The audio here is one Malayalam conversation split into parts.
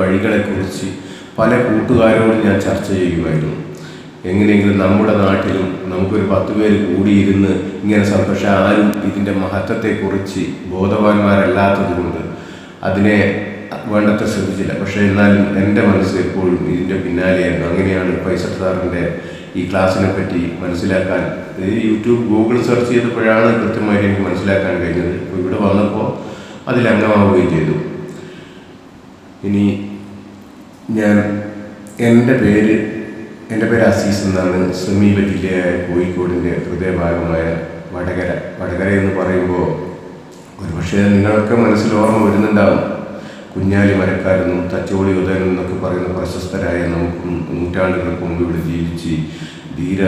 വഴികളെക്കുറിച്ച് പല കൂട്ടുകാരോടും ഞാൻ ചർച്ച ചെയ്യുമായിരുന്നു എങ്ങനെയെങ്കിലും നമ്മുടെ നാട്ടിലും നമുക്കൊരു പത്ത് പേര് കൂടിയിരുന്ന് ഇങ്ങനെ പക്ഷേ ആരും ഇതിന്റെ മഹത്വത്തെക്കുറിച്ച് ബോധവാന്മാരല്ലാത്തതുകൊണ്ട് അതിനെ വേണ്ടത്ര ശ്രദ്ധിച്ചില്ല. പക്ഷേ എന്നാലും എന്റെ മനസ്സ് എപ്പോഴും ഇതിന്റെ പിന്നാലെയായിരുന്നു. അങ്ങനെയാണ് ഫൈസൽ സാറിന്റെ ഈ ക്ലാസ്സിനെ പറ്റി മനസ്സിലാക്കാൻ യൂട്യൂബ് ഗൂഗിൾ സെർച്ച് ചെയ്തപ്പോഴാണ് കൃത്യമായിട്ട് എനിക്ക് മനസ്സിലാക്കാൻ കഴിഞ്ഞത്. ഇവിടെ വന്നപ്പോൾ അതിൽ അംഗമാവുകയും ചെയ്തു. ഇനി ഞാൻ എന്റെ പേര് എന്റെ പേര് അസീസ് എന്നാണ്. സമീപ ജില്ലയായ കോഴിക്കോടിന്റെ ഹൃദയഭാഗമായ വടകര. വടകര എന്ന് പറയുമ്പോൾ ഒരുപക്ഷെ നിങ്ങളൊക്കെ മനസ്സിൽ ഓർമ്മ വരുന്നുണ്ടാവും. കുഞ്ഞാലി മരക്കാരെന്നും തച്ചോളി ഉദയനും എന്നൊക്കെ പറയുന്ന പ്രശസ്തരായ നമുക്കും നൂറ്റാണ്ടുകൾക്ക് മുമ്പ് ഇവിടെ ജീവിച്ച് ധീര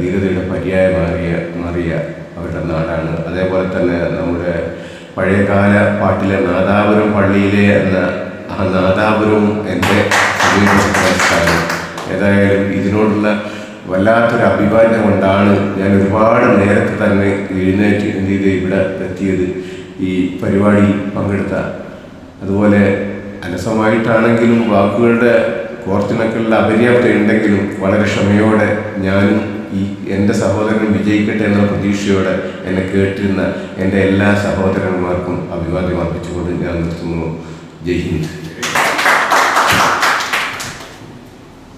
ധീരതയുടെ പര്യായം മാറിയ മാറിയ അവരുടെ നാടാണ്. അതേപോലെ തന്നെ നമ്മുടെ പഴയകാല പാട്ടിലെ നാദാപുരം പള്ളിയിലെ എന്ന ആ നാദാപുരവും എന്റെ ഏതായാലും ഇതിനോടുള്ള വല്ലാത്തൊരു അഭിമാനം കൊണ്ടാണ് ഞാൻ ഒരുപാട് നേരത്തെ തന്നെ എഴുന്നേറ്റ് എന്ത് ചെയ്ത് ഇവിടെ എത്തിയത്. ഈ പരിപാടി പങ്കെടുത്ത. അതുപോലെ അലസമായിട്ടാണെങ്കിലും വാക്കുകളുടെ കോർത്തിണക്കലിൽ അപര്യാപ്തം ഉണ്ടെങ്കിലും വളരെ ക്ഷമയോടെ ഞാനും ഈ എന്റെ സഹോദരൻ വിജയിക്കട്ടെ എന്ന പ്രതീക്ഷയോടെ എന്നെ കേട്ടിരുന്ന എന്റെ എല്ലാ സഹോദരന്മാർക്കും അഭിവാദ്യം അർപ്പിച്ചുകൊണ്ട് ഞാൻ നിർത്തുന്നു. ജയ് ഹിന്ദ്.